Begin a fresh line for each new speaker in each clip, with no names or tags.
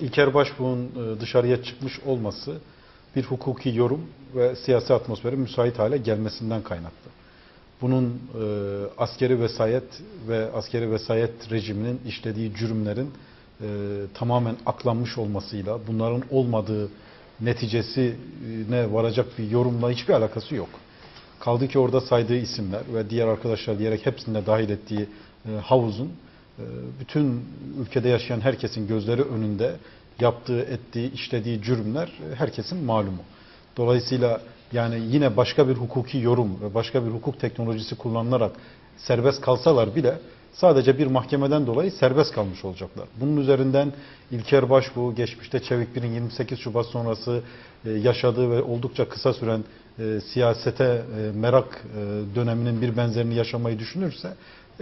İlker Başbuğ'un e, dışarıya çıkmış olması bir hukuki yorum ve siyasi atmosferin müsait hale gelmesinden kaynaklı. Bunun e, askeri vesayet ve askeri vesayet rejiminin işlediği cürümlerin e, tamamen aklanmış olmasıyla bunların olmadığı neticesine varacak bir yorumla hiçbir alakası yok. Kaldı ki orada saydığı isimler ve diğer arkadaşlar diyerek hepsinde dahil ettiği e, havuzun e, bütün ülkede yaşayan herkesin gözleri önünde yaptığı, ettiği, işlediği cürümler e, herkesin malumu. Dolayısıyla yani yine başka bir hukuki yorum ve başka bir hukuk teknolojisi kullanılarak serbest kalsalar bile sadece bir mahkemeden dolayı serbest kalmış olacaklar. Bunun üzerinden İlker Başbuğ geçmişte Çevikbir'in 28 Şubat sonrası e, yaşadığı ve oldukça kısa süren e, siyasete merak döneminin bir benzerini yaşamayı düşünürse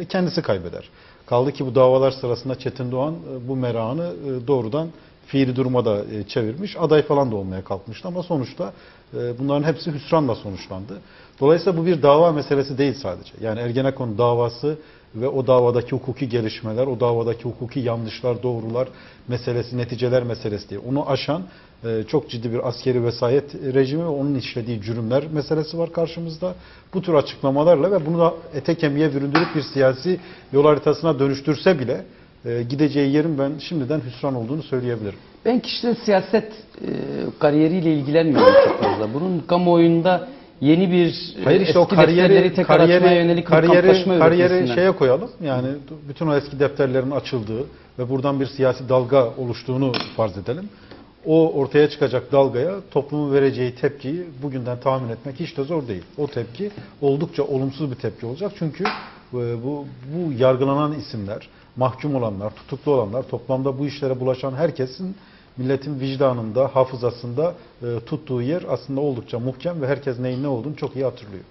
kendisi kaybeder. Kaldı ki bu davalar sırasında Çetin Doğan e, bu merakını e, doğrudan fiili duruma da e, çevirmiş. Aday falan da olmaya kalkmıştı ama sonuçta e, bunların hepsi hüsranla sonuçlandı. Dolayısıyla bu bir dava meselesi değil sadece. Yani Ergenekon davası ve o davadaki hukuki gelişmeler, o davadaki hukuki yanlışlar, doğrular meselesi, neticeler meselesi değil. Onu aşan e, çok ciddi bir askeri vesayet rejimi ve onun işlediği cürümler meselesi var karşımızda. Bu tür açıklamalarla ve bunu da ete kemiğe büründürüp bir siyasi yol haritasına dönüştürse bile e, gideceği yerin ben şimdiden hüsran olduğunu söyleyebilirim.
Ben kişisel siyaset e, kariyeriyle ilgilenmiyorum çok fazla. Bunun kamuoyunda yeni bir
Hayır işte o
eski
kariyeri,
defterleri tekrar açmaya
kariyeri,
yönelik bir
kariyeri,
kamplaşma
kariyeri şeye koyalım. Yani bütün o eski defterlerin açıldığı ve buradan bir siyasi dalga oluştuğunu farz edelim. O ortaya çıkacak dalgaya toplumun vereceği tepkiyi bugünden tahmin etmek hiç de zor değil. O tepki oldukça olumsuz bir tepki olacak. Çünkü e, bu, bu yargılanan isimler, mahkum olanlar, tutuklu olanlar, toplamda bu işlere bulaşan herkesin milletin vicdanında, hafızasında e, tuttuğu yer aslında oldukça muhkem ve herkes neyin ne olduğunu çok iyi hatırlıyor.